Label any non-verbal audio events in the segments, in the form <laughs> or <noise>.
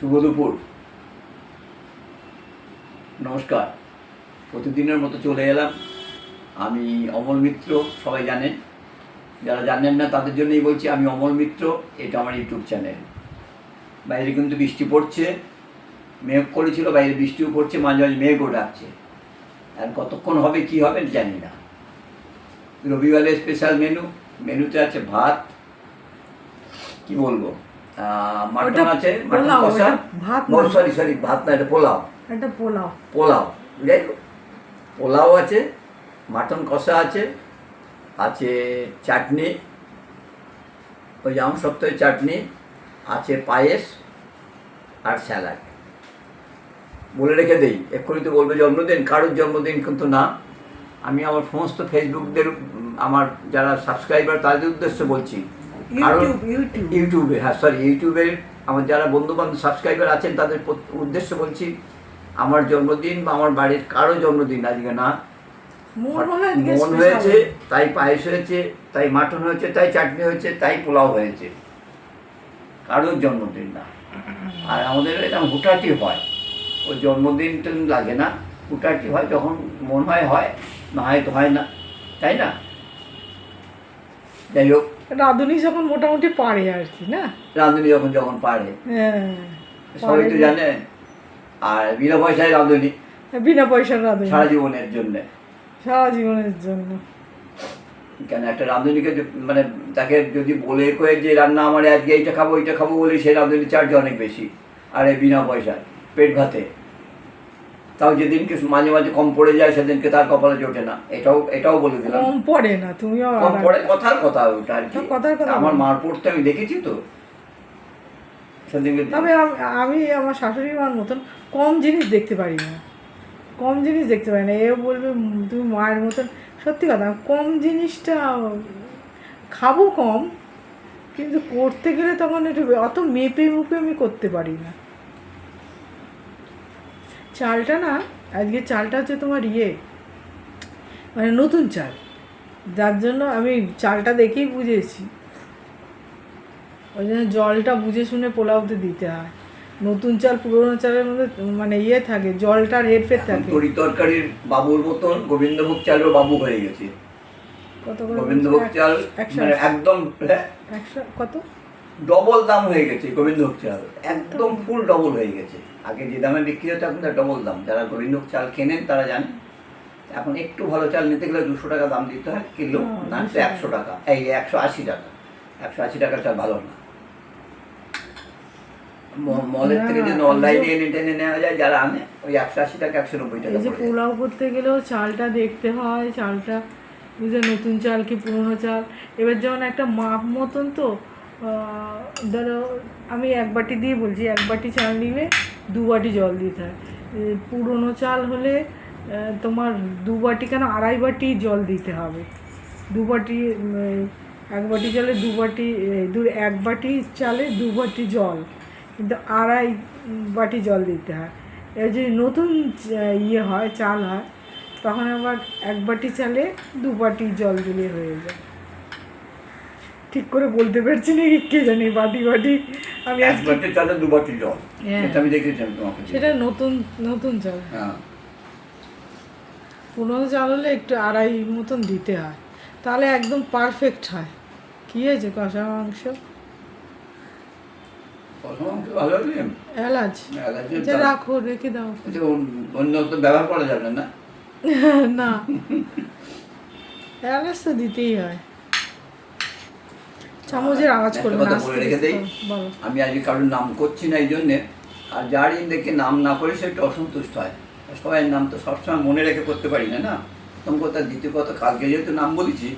শুভ দুপুর। নমস্কার। প্রতিদিনের মতো চলে এলাম। আমি অমল মিত্র, সবাই জানেন। যারা জানেন না, তাদের জন্যই বলছি আমি অমল মিত্র, এটা আমার ইউটিউব চ্যানেল। বাইরে কিন্তু বৃষ্টি পড়ছে। মেঘ করেছিল, বাইরে বৃষ্টিও পড়ছে, মাঝে মাঝে মেঘও ডাকছে। আর কতক্ষণ হবে, কি হবে জানি না। রবিবারের স্পেশাল মেনু মেনুতে আছে ভাত। কি বলব? মাটন আছে মাটন কষা। ভাত না। সরি সরি ভাত না এটা পোলাও। একটা পোলাও। পোলাও। যাই পোলাও আছে মাটন কষা আছে আছে চাটনি ওই আম সপ্তাহে চাটনি আছে পায়েস আর স্যালাড। বলে রেখে দেই এক্ষুনি তো বলবে জন্মদিন কারোর জন্মদিন কিন্তু না। আমি আমার সমস্ত ফেসবুকদের আমার যারা সাবস্ক্রাইবার তাদের উদ্দেশ্যে বলছি ইউটিউব ইউটিউব ইউটিউবে হ্যাঁ সরি ইউটিউবের আমার যারা বন্ধু বান্ধব সাবস্ক্রাইবার আছেন তাদের উদ্দেশ্য বলছি আমার জন্মদিন বা আমার বাড়ির কারও জন্মদিন আজকে না। মন। হয়েছে তাই পায়েস হয়েছে তাই মাটন হয়েছে তাই চাটনি হয়েছে তাই পোলাও হয়েছে। কারোর জন্মদিন না। আর আমাদের এরকম হুটাটি হয়। ওই জন্মদিন তো লাগে না হুটাটি হয় যখন মন হয় হয় না হয় তো হয় না। তাই না? যাই হোক। রাঁধুনি যখন মোটামুটি পারে আর কি না? রাঁধুনি যখন যখন পারে। হ্যাঁ সবাই তো জানে আর বিনা পয়সায় রাঁধুনি। বিনা পয়সার রাঁধুনি। সারা জীবনের জন্য। সারা জীবনের জন্য। কেন একটা রাঁধুনিকে মানে তাকে যদি বলে কয়ে যে রান্না আমার আজকে এইটা খাব ওইটা খাব বলে সেই রাঁধুনি চার্জ অনেক বেশি। আর এই বিনা পয়সায় পেট ভাতে। তাও যেদিনকে মাঝে মাঝে কম পড়ে যায় সেদিনকে তার কপালে জোটে না। এটাও এটাও বলে দিলাম। কম পড়ে না তুমিও কম পড়ে কথার কথা ওটা আর কি। কথার কথা আমার মার পড়তে আমি দেখেছি তো। সেদিনকে তবে আমি আমার শাশুড়ি মার মতন কম জিনিস দেখতে পারি না। কম জিনিস দেখতে পারি না। এও বলবে তুমি মায়ের মতন। সত্যি কথা কম জিনিসটা খাব কম কিন্তু করতে গেলে তখন একটু অত মেপে মুপে আমি করতে পারি না। চালটা না আজকে চালটা হচ্ছে তোমার ইয়ে মানে নতুন চাল। যার জন্য আমি চালটা দেখেই বুঝেছি। ওই জন্য জলটা বুঝে শুনে পোলাওতে দিতে হয়। নতুন চাল পুরোনো চালের মধ্যে মানে ইয়ে থাকে জলটার হেরফের থাকে। তরি তরকারির বাবুর মতন গোবিন্দভোগ চালের বাবু হয়ে গেছে। কত গোবিন্দভোগ চাল মানে একদম কত? ডবল দাম হয়ে গেছে গোবিন্দভোগ চাল। একদম। ফুল ডবল হয়ে গেছে। আগে যে দামে বিক্রি হতো এখন তার ডবল দাম। যারা গোবিন্দভোগ চাল কেনেন তারা জানেন। এখন একটু ভালো চাল নিতে গেলে দুশো টাকা দাম দিতে হয় কিলো না একশো টাকা। এই একশো আশি টাকা। একশো আশি টাকার চাল ভালো না। মলের থেকে যে না, অনলাইনে এনে টেনে নেওয়া যায় যারা আনে ওই একশো আশি টাকা একশো নব্বই টাকা যে পোলাও করতে গেলেও চালটা দেখতে হয় চালটা নতুন চাল কি পুরনো চাল? এবার যেমন একটা মাপ মতন তো ধরো, আমি এক বাটি দিয়ে বলছি, এক বাটি চাল নিলে দু বাটি জল দিতে হয়। পুরনো চাল হলে তোমার দু বাটি কেন আড়াই বাটি জল দিতে হবে? দু বাটি এক বাটি চালে দু বাটি দু, এক বাটি চালে দু বাটি জল, কিন্তু আড়াই বাটি জল দিতে হয়। এবার যদি নতুন ইয়ে হয়, চাল হয়, তখন আবার এক বাটি চালে দু বাটি জল দিলে হয়ে যায়। ঠিক করে বলতে পারছি না কে জানি বাটি বাটি। আমি এক আজকে বাটি চালে দু বাটি জল। হ্যাঁ। এটা আমি দেখেছিলাম তোমাকে সেটা নতুন নতুন চাল হ্যাঁ। পুরনো চাল হলে একটু আড়াই মতন দিতে হয়। তাহলে একদম পারফেক্ট হয়। কী হয়েছে কষা মাংস? কষা মাংস এলাচ। রাখো রেখে দাও। অন্য- অন্য তো ব্যবহার করা যাবে না। <laughs> না। এলাচ তো দিতেই হয়। চামচের আওয়াজ করবে কথা না বলে রেখে দেই। আমি আজকে কারোর নাম করছি না এই জন্যে। আর যার দেখে নাম না করে সে একটু অসন্তুষ্ট হয়। সবাই নাম তো সবসময় মনে রেখে করতে পারি না না? প্রথম কথা দ্বিতীয় কথা কালকে যেহেতু নাম বলেছি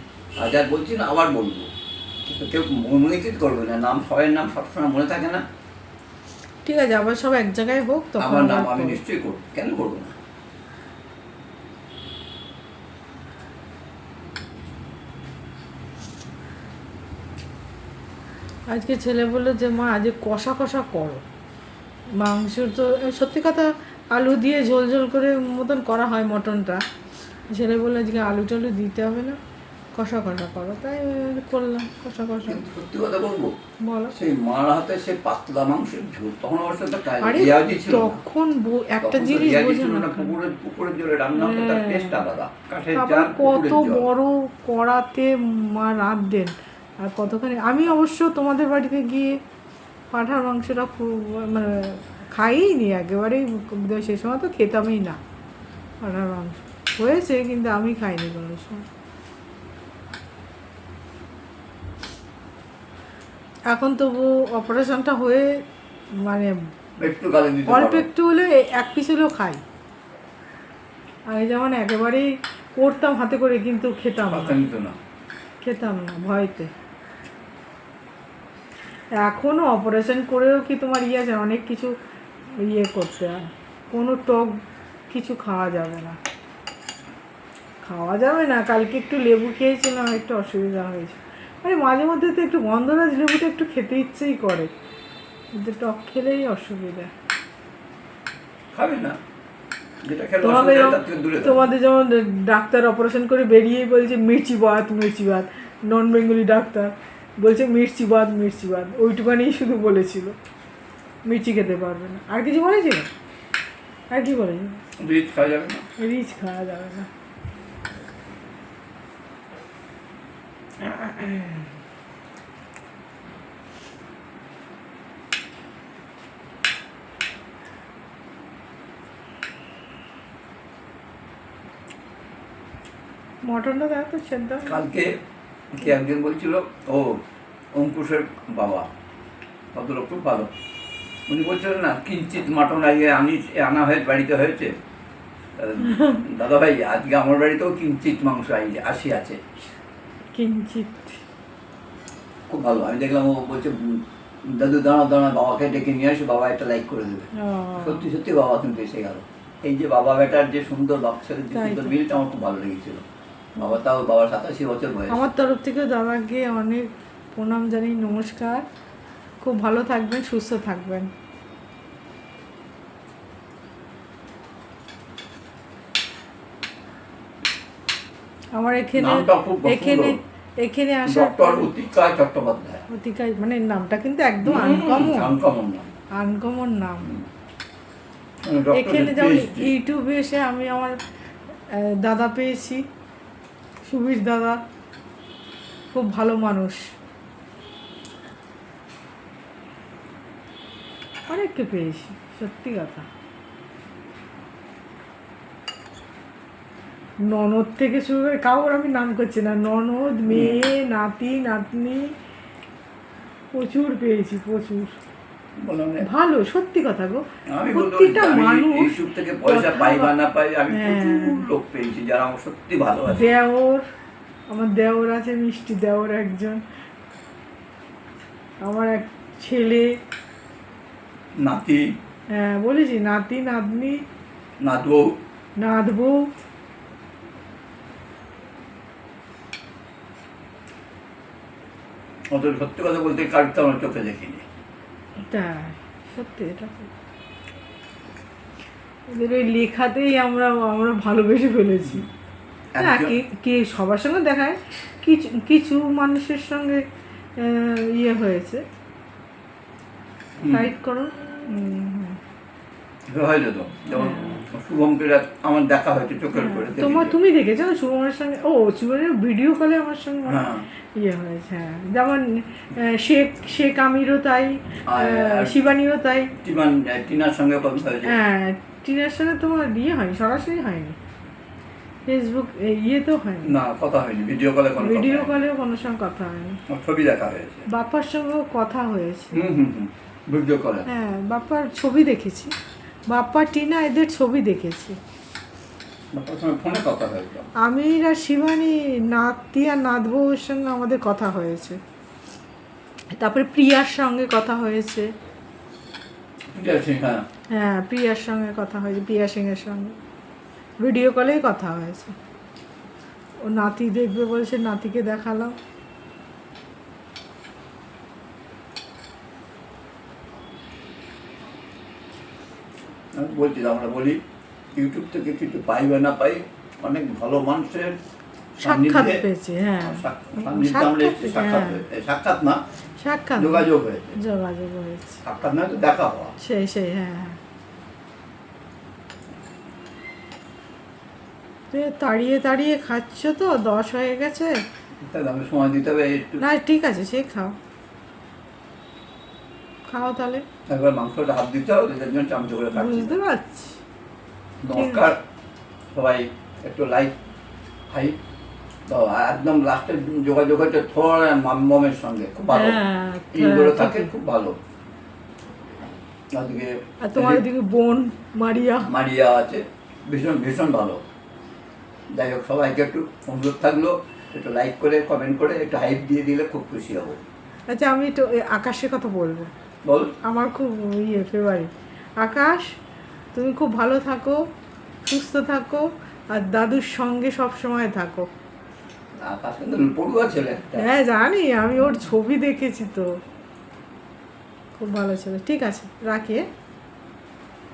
আর যার বলছি না আবার বলব। কিন্তু কেউ মনে কি করবে না নাম সবাইয়ের নাম সবসময় মনে থাকে না। ঠিক আছে আবার সব এক জায়গায় হোক তখন আমার নাম আমি। নিশ্চয়ই করব কেন করব না? আজকে ছেলে বলল যে মা আজকে কষা কষা করো। মাংস তো সত্যি কথা আলু দিয়ে ঝোল ঝোল করে মতন করা হয় মটনটা। ছেলে বলল আজকে আলু টালু দিতে হবে না কষা কষা করো। তাই করলাম কষা কষা। সত্যি কথা বলব বলো। সেই মার হাতে সে পাতলা মাংসের ঝোল তখন অবশ্য তো কা- ছিল তখন একটা জিনিস রেওয়াজই না পুকুরের পুকুরের জলে রান্না হতো তার হ্যাঁ। টেস্ট আলাদা। কাঠের জাল কত বড় কড়াতে মা রাঁধতেন। আর কতখানি? আমি অবশ্য তোমাদের বাড়িতে গিয়ে পাঁঠার মাংসটা খুব মানে খাইনি একেবারেই সে সময় তো খেতামই না পাঁঠার মাংস। হয়েছে কিন্তু আমি খাইনি কোনো সময়। এখন তবু অপারেশনটা হয়ে মানে অল্প একটু হলে এক পিস হলেও খাই। আগে যেমন একেবারেই করতাম হাতে করে কিন্তু খেতাম না। না। খেতাম না ভয়তে। এখনও অপারেশন করেও কি তোমার ইয়ে আছে? অনেক কিছু ইয়ে করতে হয় কোনো টক কিছু খাওয়া যাবে না। খাওয়া যাবে না। কালকে একটু লেবু খেয়েছিলাম একটু অসুবিধা হয়েছে। আরে মাঝে মধ্যে তো একটু গন্ধরাজ লেবুটা একটু খেতে ইচ্ছেই করে। কিন্তু টক খেলেই অসুবিধা। খাবে না। তোমাদের। তোমাদের যেমন ডাক্তার অপারেশন করে বেরিয়েই বলছে মির্চি ভাত মির্চি ভাত নন বেঙ্গলি ডাক্তার। বলছে মির্চি ভাত মির্চি ভাত ওইটুকানি শুধু বলেছিল। মির্চি খেতে পারবে না। আর কিছু বলেছিল? আর কি বলেছিল? রিচ খাওয়া যাবে না। রিচ খাওয়া যাবে না। মটনটা দেখ তো সেদ্ধ কালকে কে একজন বলছিল ও অঙ্কুশের বাবা ভদ্রলোক খুব ভালো। উনি বলছিলেন না কিঞ্চিত মাটন আগে আনি আনা হয়ে বাড়িতে হয়েছে। <laughs> দাদা ভাই আজকে আমার বাড়িতেও কিঞ্চিত মাংস আসি আছে। কিঞ্চিত খুব ভালো। আমি দেখলাম ও বলছে দাদু দাঁড়া দাঁড়া বাবাকে ডেকে নিয়ে আসো বাবা একটা লাইক করে দেবে। সত্যি সত্যি বাবা কিন্তু এসে গেল। এই যে বাবা বেটার যে সুন্দর বাচ্চার যে সুন্দর মিলটা আমার খুব ভালো লেগেছিল। বাবা তাও বাবার সাতাশি বছর বয়স। আমার তরফ থেকে দাদাকে অনেক প্রণাম জানাই নমস্কার। খুব ভালো থাকবেন সুস্থ থাকবেন। আমার এখানে। এখানে এখানে আসার চট্টোপাধ্যায়। মানে নামটা কিন্তু একদম আনকমন আনকমন নাম। আনকমন নাম। মানে এখানে যেমন ইউটিউবে এসে আমি আমার দাদা পেয়েছি। সুবীর দাদা খুব ভালো মানুষ। অনেককে পেয়েছি, সত্যি কথা। ননদ থেকে শুরু করে কাউর আমি নাম করছি না, ননদ, মেয়ে, নাতি, নাতনি, প্রচুর পেয়েছি, প্রচুর। ভালো সত্যি কথা গো। প্রত্যেকটা মানুষ ইউটিউব থেকে পয়সা পাই বা না পাই আমি হ্যাঁ। প্রচুর লোক পেয়েছি যারা আমার সত্যি ভালোবাসে। দেওর আমার দেওর আছে মিষ্টি দেওর একজন। আমার এক ছেলে। নাতি। হ্যাঁ বলেছি নাতি নাতনি। নাতবউ নাত বউ অত সত্যি কথা বলতে কার তো আমার চোখে দেখিনি। তাই সত্যি এটা। ওদের ওই লেখাতেই আমরা আমরা ভালোবেসে ফেলেছি। না কে কে সবার সঙ্গে দেখায় কিছু কিছু মানুষের সঙ্গে ইয়ে হয়েছে। ফাইট করো। হুম। যেত যেমন শুভমকে আমার দেখা হয়েছে চোখের উপরে হ্যাঁ। তোমার তুমি দেখেছ সুমনের সঙ্গে? ও সুমনের ভিডিও কলে আমার সঙ্গে হয় হ্যাঁ। ইয়ে হয়েছে হ্যাঁ। যেমন শেখ শেখ আমিরও তাই শিবানীও তাই। টিমান টিনার সঙ্গে কথা হয়েছে। হ্যাঁ টিনার সঙ্গে তোমার ইয়ে হয়নি সরাসরি হয়নি। ফেসবুক ইয়েতেও হয়নি। না কথা হয়নি ভিডিও কলে কোনো ভিডিও। কলেও কোনো সঙ্গে কথা হয়নি। ছবি দেখা হয়েছে। বাপ্পার সঙ্গেও কথা হয়েছে। হুম হুম হুম ভিডিও কলে হ্যাঁ বাপ্পার ছবি দেখেছি। বাপ্পা টিনা এদের ছবি দেখেছি। আমির আর শিবানী নাতি আর নাত বউয়ের সঙ্গে আমাদের কথা হয়েছে। তারপরে প্রিয়ার সঙ্গে কথা হয়েছে। হ্যাঁ। হ্যাঁ প্রিয়ার সঙ্গে কথা হয়েছে প্রিয়া সিংয়ের সঙ্গে। ভিডিও কলেই কথা হয়েছে। ও নাতি দেখবে বলছে নাতিকে দেখালাম। আমি বলছি আমরা বলি ইউটিউব থেকে কিছু পাই বা না পাই অনেক ভালো মানুষের সাক্ষাৎ হ্যাঁ। সাক্ষাৎ- হ্যাঁ। হয়েছে। সাক্ষাৎ না সাক্ষাৎ যোগাযোগ হয়েছে। যোগাযোগ হয়েছে। সাক্ষাৎ না তো দেখা হওয়া। সেই সেই হ্যাঁ হ্যাঁ। তাড়িয়ে তাড়িয়ে খাচ্ছ তো দশ হয়ে গেছে। আমি সময় দিতে হবে একটু। না ঠিক আছে সে খাও। খাও তাহলে। একবার মাংসটা হাত দিতে হবে জন্য চামচ করে খাচ্ছি বুঝতে পারছি। নমস্কার সবাই একটু লাইক হাই তো একদম লাস্টের যোগাযোগ হচ্ছে থর মামের সঙ্গে। খুব ভালো। হ্যাঁ, এইগুলো থাকে খুব ভালো। আর তোমার এদিকে বোন মারিয়া। মারিয়া আছে। ভীষণ ভীষণ ভালো। যাই হোক সবাইকে একটু অনুরোধ থাকল একটু লাইক করে কমেন্ট করে একটু হাইপ দিয়ে দিলে খুব খুশি হব। আচ্ছা আমি একটু আকাশের কথা বলব। বল। আমার খুব ইয়ে ফেভারিট আকাশ তুমি খুব ভালো থাকো সুস্থ থাকো আর দাদুর সঙ্গে সব সময় থাকো। আকাশ কিন্তু পড়ুয়া ছেলে হ্যাঁ জানি আমি ওর ছবি দেখেছি তো। খুব ভালো ছিল। ঠিক আছে রাখি হ্যাঁ?